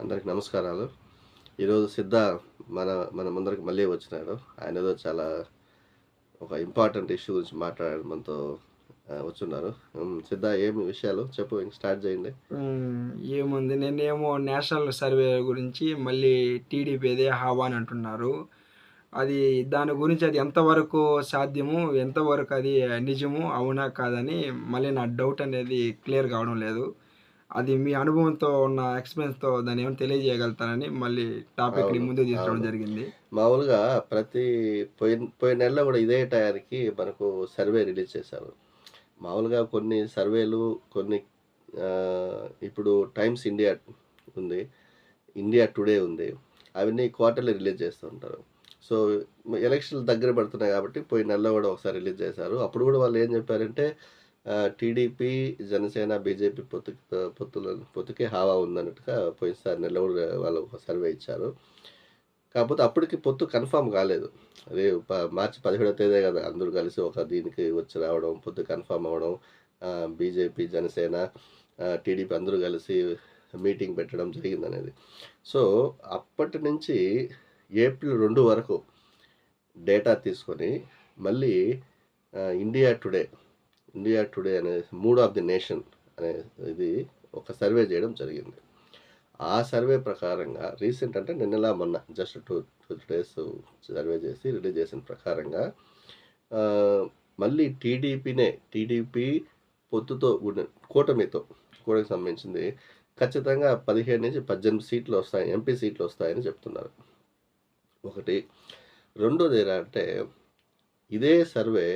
అందరికి నమస్కారాలు. ఈరోజు సిద్ధ మన మన ముందరికి మళ్ళీ వచ్చినాడు. ఆయన ఏదో చాలా ఒక ఇంపార్టెంట్ ఇష్యూ గురించి మాట్లాడాడు మనతో వచ్చున్నారు. సిద్ధ ఏమి విషయాలు? చెప్పు స్టార్ట్ చేయండి. ఏముంది? నేనేమో నేషనల్ సర్వే గురించి మళ్ళీ టీడీపీదే హావా అని అంటున్నారు. అది దాని గురించి అది ఎంతవరకు సాధ్యము ఎంతవరకు అది నిజము అవునా కాదని మళ్ళీ నా డౌట్ అనేది క్లియర్ కావడం లేదు. అది మీ అనుభవంతో ఉన్న ఎక్స్పీరియన్స్తో దాన్ని ఏమైనా తెలియజేయగలుగుతారని మళ్ళీ టాపిక్ని అవును, ముందుకు తీసుకోవడం. జరిగింది. మామూలుగా ప్రతి పోయిన పోయిన నెలలో కూడా ఇదే టయానికి మనకు సర్వే రిలీజ్ చేశారు. మామూలుగా కొన్ని సర్వేలు కొన్ని ఇప్పుడు టైమ్స్ ఇండియా ఉంది ఇండియా టుడే ఉంది అవన్నీ క్వార్టర్లీ రిలీజ్ చేస్తూ ఉంటారు. సో ఎలక్షన్లు దగ్గర పడుతున్నాయి కాబట్టి పోయిన నెలలో కూడా ఒకసారి రిలీజ్ చేశారు. అప్పుడు కూడా వాళ్ళు ఏం చెప్పారంటే టీడీపీ జనసేన బీజేపీ పొత్తు పొత్తుల పొత్తుకే హావా ఉందన్నట్టుగా పోయినసారి నెల వాళ్ళు ఒక సర్వే ఇచ్చారు. కాకపోతే అప్పటికి పొత్తు కన్ఫామ్ కాలేదు. అదే ప- మార్చి పదిహేడో తేదీ కదా అందరూ కలిసి ఒక దీనికి వచ్చి రావడం పొత్తు కన్ఫామ్ అవ్వడం బీజేపీ జనసేన టీడీపీ అందరూ కలిసి మీటింగ్ పెట్టడం జరిగింది అనేది సో అప్పటి నుంచి ఏప్రిల్ రెండు వరకు డేటా తీసుకొని మళ్ళీ ఇండియా టుడే ఇండియా టుడే అనే మూడ్ ఆఫ్ ది నేషన్ అనే ఇది ఒక సర్వే చేయడం జరిగింది. ఆ సర్వే ప్రకారంగా రీసెంట్ అంటే నిన్నలా మొన్న just two two days survey చేసి రిలీజ్ చేసిన ప్రకారంగా మళ్ళీ టీడీపీనే టీడీపీ పొత్తుతో కూటమితో కూటమికి సంబంధించింది ఖచ్చితంగా పదిహేడు నుంచి పద్దెనిమిది సీట్లు వస్తాయి ఎంపీ సీట్లు వస్తాయని చెప్తున్నారు. ఒకటి. రెండోది ఏంటంటే ఇదే సర్వే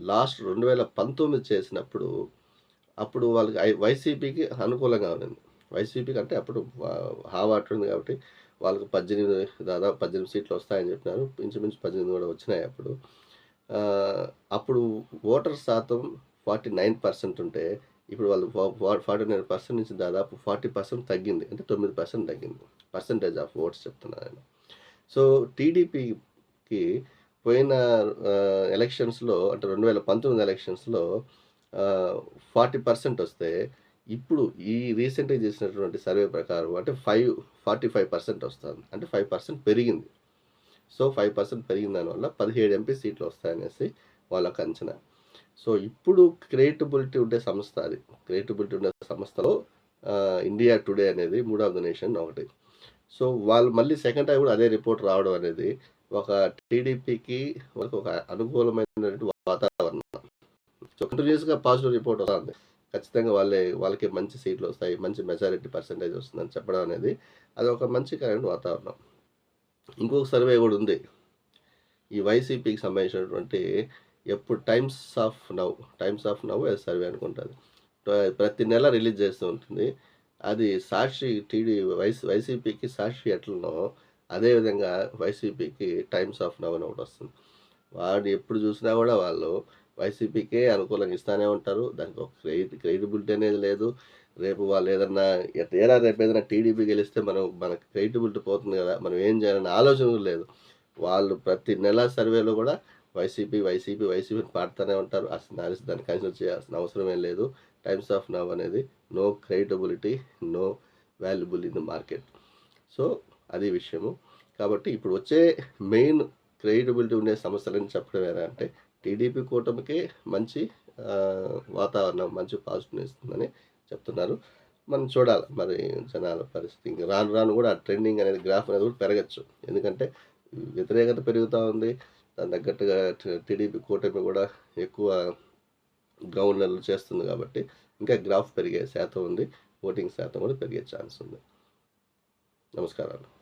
లాస్ట్ రెండు వేల పంతొమ్మిది చేసినప్పుడు అప్పుడు వాళ్ళకి వైసీపీకి అనుకూలంగా ఉంది వైసీపీకి అంటే అప్పుడు వా- హావా కాబట్టి వాళ్ళకి పద్దెనిమిది దాదాపు పద్దెనిమిది సీట్లు వస్తాయని చెప్పినారు. ఇంచుమించు పద్దెనిమిది కూడా వచ్చినాయి అప్పుడు. అప్పుడు ఓటర్ శాతం ఫార్టీ నైన్ పర్సెంట్ ఉంటే ఇప్పుడు వాళ్ళు ఫార్టీ నైన్ పర్సెంట్ నుంచి దాదాపు ఫార్టీ పర్సెంట్ తగ్గింది. అంటే తొమ్మిది పర్సెంట్ తగ్గింది. పర్సంటేజ్ ఆఫ్ ఓట్స్ చెప్తున్నాను నేను. సో టీడీపీకి పోయిన ఎలక్షన్స్లో అంటే రెండు వేల పంతొమ్మిది ఎలక్షన్స్లో ఫార్టీ పర్సెంట్ వస్తే ఇప్పుడు ఈ రీసెంట్గా చేసినటువంటి సర్వే ప్రకారం అంటే ఫైవ్ ఫార్టీ ఫైవ్ పర్సెంట్ వస్తుంది. అంటే ఫైవ్ పర్సెంట్ పెరిగింది. సో ఫైవ్ పర్సెంట్ పెరిగిన దానివల్ల పదిహేడు ఎంపీ సీట్లు వస్తాయనేసి వాళ్ళకి అంచనా. సో ఇప్పుడు క్రియేటబిలిటీ ఉండే సంస్థ అది. క్రియేటబిలిటీ ఉండే సంస్థలో ఇండియా టుడే అనేది మూడ్ ఆఫ్ ద నేషన్ ఒకటి. సో వాళ్ళు మళ్ళీ సెకండ్ టైం కూడా అదే రిపోర్ట్ రావడం అనేది ఒక టీడీపీకి ఒక అనుకూలమైనటువంటి వాతావరణం. సో కంటిన్యూస్గా పాజిటివ్ రిపోర్ట్ వస్తుంది. ఖచ్చితంగా వాళ్ళే వాళ్ళకి మంచి సీట్లు వస్తాయి మంచి మెజారిటీ పర్సంటేజ్ వస్తుందని చెప్పడం అనేది అది ఒక మంచి కరెంట్ వాతావరణం. ఇంకొక సర్వే కూడా ఉంది. ఈ వైసీపీకి సంబంధించినటువంటి ఎప్పుడు Times of Now Times of Now survey అనుకుంటుంది ప్రతి నెల రిలీజ్ చేస్తూ ఉంటుంది. అది సాక్షి టీడీ వైసీ వైసీపీకి సాక్షి ఎట్లనో అదేవిధంగా వైసీపీకి టైమ్స్ ఆఫ్ నవ్ అని ఒకటి వస్తుంది. వాడు ఎప్పుడు చూసినా కూడా వాళ్ళు వైసీపీకే అనుకూలంగా ఇస్తూనే ఉంటారు. దానికి ఒక క్రెడిబిలిటీ అనేది లేదు. రేపు వాళ్ళు ఏదన్నా ఏరా రేపు ఏదైనా టీడీపీ గెలిస్తే మనం మన క్రెడిబిలిటీ పోతుంది కదా మనం ఏం చేయాలనే ఆలోచన లేదు. వాళ్ళు ప్రతి నెల సర్వేలో కూడా వైసీపీ వైసీపీ వైసీపీ పాడుతూనే ఉంటారు. అసలు దాని- దాన్ని కన్సిడర్ చేయాల్సిన అవసరం ఏం లేదు. టైమ్స్ ఆఫ్ నవ్ అనేది no credibility no valuable in the market so అది విషయము. కాబట్టి ఇప్పుడు వచ్చే మెయిన్ క్రెడిటబిలిటీ ఉండే సమస్యలని చెప్పడం ఎలా అంటే టీడీపీ కూటమికి మంచి వాతావరణం మంచి పాజిటివ్ ఇస్తుందని చెప్తున్నారు. మనం చూడాలి మరి జనాల పరిస్థితి. ఇంకా రాను రాను కూడా ట్రెండింగ్ అనేది గ్రాఫ్ అనేది కూడా పెరగచ్చు. ఎందుకంటే వ్యతిరేకత పెరుగుతూ ఉంది. దాని తగ్గట్టుగా టీడీపీ కూటమి కూడా ఎక్కువ గ్రౌండ్లలో చేస్తుంది కాబట్టి ఇంకా గ్రాఫ్ పెరిగే శాతం ఉంది ఓటింగ్ శాతం కూడా పెరిగే ఛాన్స్ ఉంది. నమస్కారాలు.